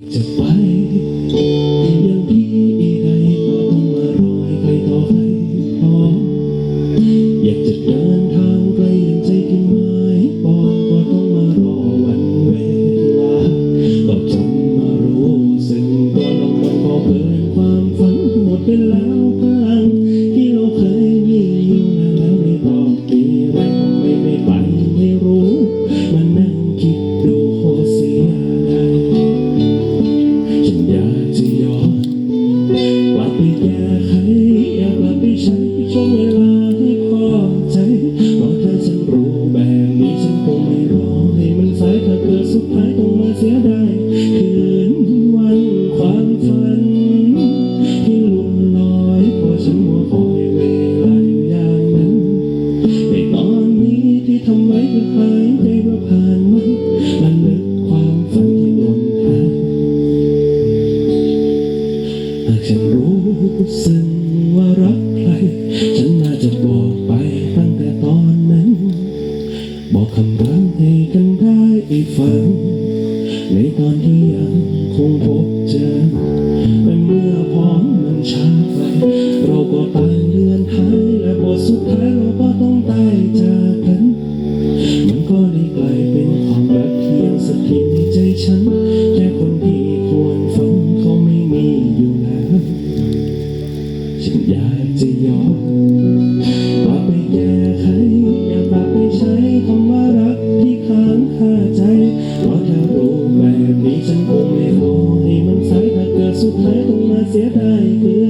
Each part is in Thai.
จะไปอย่างพี่ใดก็ต้องมารอให้ใครต่อใครพออยากจะเดินทางไกลอย่างใจที่หมายปองก็ต้องมารอวันเวลาก็จำมารู้สึกตัวลงมันก็เกินความฝันหมดไปแล้ว ไว้ก็หายใจว่าผ่านมันมันลึกความฝันที่หล่นหายหากฉันรู้สึกว่ารักใคร ฉันน่าจะบอกไปตั้งแต่ตอนนั้น บอกคำรักให้กันได้อีกฟังในตอนที่ ฉันแค่คนที่ควรฟังเขาไม่มีอยู่แล้ว ฉันอยากจะย้อนกลับไปแก้ไขอยากกลับไปใช้คำว่ารักที่ค้างคาใจเพราะถ้ารู้แบบนี้ฉันคงไม่รอให้มันสายถ้าเกิดสุดท้ายต้องมาเสียดายเกินวัน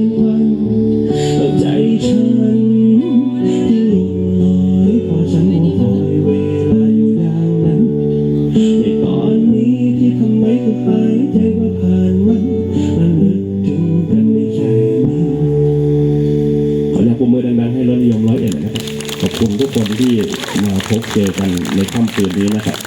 เอ คุณทุกคนที่มาพบเจอกันในค่ำคืนนี้นะครับ